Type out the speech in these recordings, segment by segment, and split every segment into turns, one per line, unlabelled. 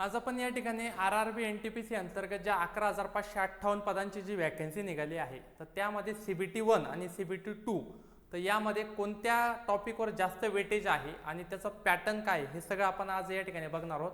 आज आपण या ठिकाणी R R B N T P C अंतर्गत ज्या अकरा हजार पाचशे अठ्ठावन्न पदांची जी वॅकन्सी निघाली आहे तर त्यामध्ये सी बी टी वन आणि सी बी टी टू तर यामध्ये कोणत्या टॉपिकवर जास्त वेटेज आहे आणि त्याचं पॅटर्न काय हे सगळं आपण आज या ठिकाणी बघणार आहोत.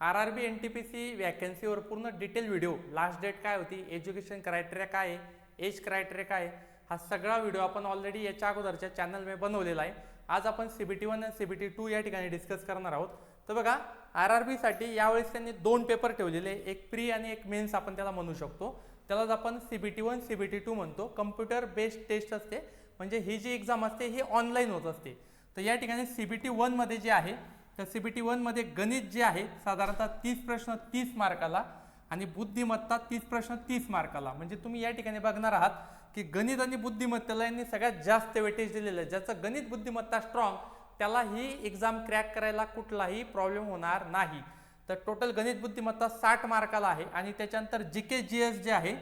R R B N T P C वॅकन्सीवर पूर्ण डिटेल व्हिडिओ लास्ट डेट काय होती एज्युकेशन क्रायटेरिया काय आहे एज क्रायटेरिया काय आहे हा सगळा व्हिडिओ आपण ऑलरेडी याच्या अगोदरच्या चॅनलमध्ये बनवलेला आहे. आज आपण सी बी टी वन आणि सी बी टी टू या ठिकाणी डिस्कस करणार आहोत. तर बघा आर आर बीसाठी यावेळेस त्यांनी दोन पेपर ठेवलेले. एक प्री आणि एक मेन्स आपण त्याला म्हणू शकतो. त्यालाच आपण C B T one C B T two म्हणतो. कम्प्युटर बेस्ड टेस्ट असते. म्हणजे ही जी एक्झाम असते ही ऑनलाईन होत असते. तर या ठिकाणी सी बी टी वनमध्ये जे आहे तर सी बी टी वनमध्ये गणित जे आहे साधारणतः तीस प्रश्न तीस मार्काला आणि बुद्धिमत्ता तीस प्रश्न तीस मार्काला. म्हणजे तुम्ही या ठिकाणी बघणार आहात की गणित आणि बुद्धिमत्तेला यांनी सगळ्यात जास्त वेटेज दिलेलं आहे. ज्याचं गणित बुद्धिमत्ता स्ट्रॉंग त्याला ही एक्झाम क्रॅक करायला कुठलाही प्रॉब्लेम होणार नाही. तर टोटल गणित बुद्धिमत्ता साठ मार्काला आहे आणि त्याच्यानंतर जी के जी एस जे आहे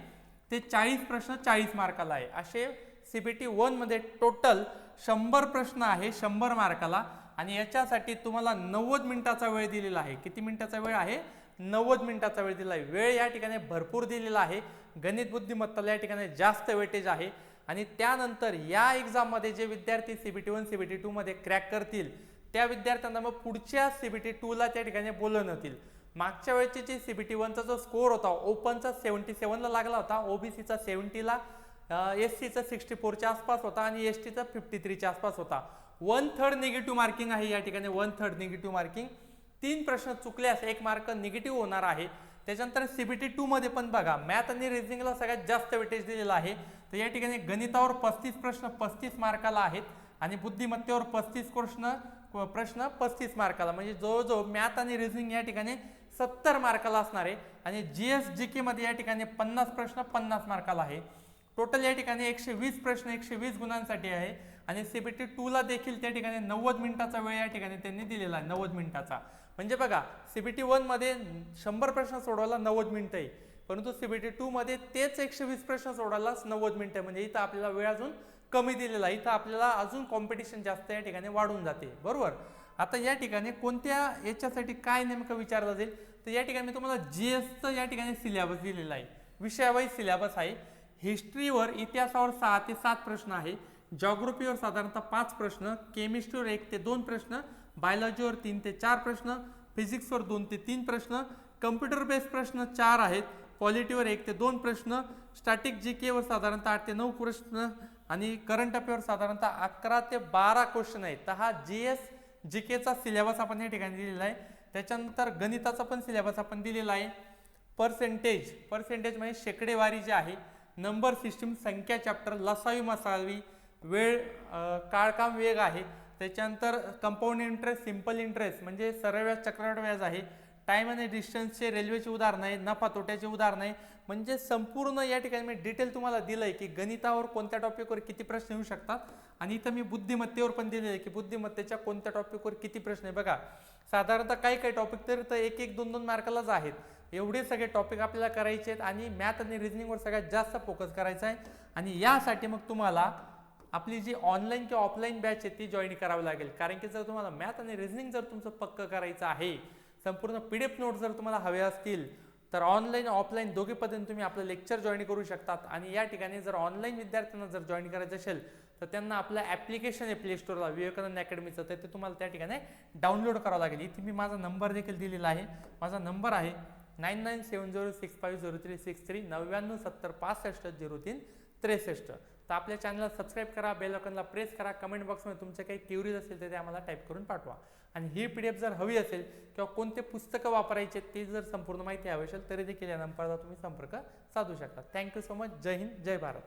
ते चाळीस प्रश्न चाळीस मार्काला आहे. असे सी बी टी वनमध्ये टोटल शंभर प्रश्न आहे शंभर मार्काला. आणि याच्यासाठी तुम्हाला नव्वद मिनिटाचा वेळ दिलेला आहे. किती मिनिटाचा वेळ आहे? नव्वद मिनिटाचा वेळ दिला आहे. वेळ या ठिकाणी भरपूर दिलेला आहे. गणित बुद्धिमत्ताला या ठिकाणी जास्त वेटेज आहे. आणि त्यानंतर या एक्झाममध्ये जे विद्यार्थी C B T one C B T टूमध्ये क्रॅक करतील त्या विद्यार्थ्यांना मग पुढच्या सी बी टी टूला त्या ठिकाणी बोलवण्यात येतील मागच्या वेळची जी सी बी टी वनचा जो स्कोर होता ओपनचा सेवन्टी सेवनला लागला होता ओबीसीचा सेवन्टीला एस सीचा सिक्स्टी फोरच्या आसपास होता आणि एस टीचा फिफ्टी थ्रीच्या आसपास होता. वन थर्ड निगेटिव्ह मार्किंग आहे या ठिकाणी वन थर्ड निगेटिव्ह मार्किंग तीन प्रश्न चुकल्यास एक मार्क निगेटिव्ह होणार आहे. त्याच्यानंतर सीबीटी टी टूमध्ये पण बघा मॅथ आणि रिझनिंगला सगळ्यात जास्त वेटेज दिलेला आहे. तर या ठिकाणी गणितावर पस्तीस प्रश्न पस्तीस मार्काला आहेत आणि बुद्धिमत्तेवर पस्तीस प्रश्न प्रश्न पस्तीस मार्काला. म्हणजे जवळजवळ मॅथ आणि रिझनिंग या ठिकाणी सत्तर मार्काला असणार आहे. आणि जी एस जी केमध्ये या ठिकाणी पन्नास प्रश्न पन्नास मार्काला आहे. टोटल या ठिकाणी एकशे वीस प्रश्न एकशे वीस गुणांसाठी आहे. आणि सीबीटी टूला देखील त्या ठिकाणी नव्वद मिनिटाचा वेळ या ठिकाणी त्यांनी दिलेला आहे नव्वद मिनिटाचा. म्हणजे बघा सीबीटी वनमध्ये शंभर प्रश्न सोडवायला नव्वद मिनिटं आहे. परंतु सीबीटी टूमध्ये तेच एकशे वीस प्रश्न सोडवायलाच नव्वद मिनिटं आहे. म्हणजे इथं आपल्याला वेळ अजून कमी दिलेला आहे. इथं आपल्याला अजून कॉम्पिटिशन जास्त या ठिकाणी वाढून जाते. बरोबर? आता या ठिकाणी कोणत्या याच्यासाठी काय नेमकं विचारलं जाईल? तर या ठिकाणी मी तुम्हाला जी एसचं या ठिकाणी सिलेबस दिलेला आहे. विषयावाईज सिलेबस आहे. हिस्ट्रीवर इतिहासावर सहा ते सात प्रश्न आहे. जॉग्रफीवर साधारणतः पाच प्रश्न. केमिस्ट्रीवर एक ते दोन प्रश्न. बायोलॉजीवर तीन ते चार प्रश्न फिजिक्सवर दोन ते तीन प्रश्न कम्प्युटर बेस्ड प्रश्न चार आहेत पॉलिटीवर एक ते दोन प्रश्न स्टॅटिक जी केवर साधारणतः आठ ते नऊ प्रश्न आणि करंट अफेअर साधारणतः अकरा ते बारा क्वेश्चन आहेत. तर हा जी एस जी केचा सिलेबस आपण या ठिकाणी दिलेला आहे. त्याच्यानंतर गणिताचा पण सिलेबस आपण दिलेला आहे. पर्सेंटेज पर्सेंटेज म्हणजे शेकडेवारी जे आहे नंबर सिस्टीम संख्या चॅप्टर लसावी मसावी वेळ काळकाम वेग आहे. त्याच्यानंतर कंपाऊंड इंटरेस्ट सिंपल इंटरेस्ट म्हणजे सरळ व्याज चक्रवाढ व्याज आहे. टाईम आणि डिस्टन्सचे रेल्वेचे उदाहरण आहे नफा तोट्याचे उदाहरण आहे. म्हणजे संपूर्ण या ठिकाणी मी डिटेल तुम्हाला दिलं आहे की गणितावर कोणत्या टॉपिकवर किती प्रश्न येऊ शकतात. आणि इथं मी बुद्धिमत्तेवर पण दिलेलं आहे की बुद्धिमत्तेच्या कोणत्या टॉपिकवर किती प्रश्न आहे. बघा साधारणतः काही काही टॉपिक तर तर एक एक दोन दोन मार्कालाच आहेत. एवढे सगळे टॉपिक आपल्याला करायचे आहेत आणि मॅथ आणि रिझनिंगवर सगळ्यात जास्त फोकस करायचा आहे. आणि यासाठी मग तुम्हाला आपली जी ऑनलाईन किंवा ऑफलाईन बॅच आहे ती जॉईन करावी लागेल. कारण की जर तुम्हाला मॅथ आणि रिझनिंग जर तुमचं पक्क करायचं आहे संपूर्ण पी डी एफ नोट जर तुम्हाला हवे असतील तर ऑनलाईन ऑफलाईन दोघे पद्धतीने तुम्ही आपलं लेक्चर जॉईन करू शकतात. आणि या ठिकाणी जर ऑनलाईन विद्यार्थ्यांना जर जॉईन करायचं असेल तर त्यांना आपलं ॲप्लिकेशन आहे प्ले स्टोरला विवेकानंद अकॅडमीचं तर ते तुम्हाला त्या ठिकाणी डाउनलोड करावं लागेल. इथे मी माझा नंबर देखील दिलेला आहे. माझा नंबर आहे nine nine seven zero six five zero three six three नव्याण्णव सत्तर पासष्ट झिरो तीन त्रेसष्ट. तर आपल्या चॅनलला सबस्क्राईब करा बेल आयकॉनला प्रेस करा. कमेंट बॉक्समध्ये तुमच्या काही क्युरीज असेल तर ते आम्हाला टाईप करून पाठवा. आणि ही पी डी एफ जर हवी असेल किंवा कोणते पुस्तकं वापरायचे ते जर संपूर्ण माहिती हवी असेल तरी देखील या नंबरला तुम्ही संपर्क साधू शकता. थँक्यू सो मच जय हिंद जय भारत.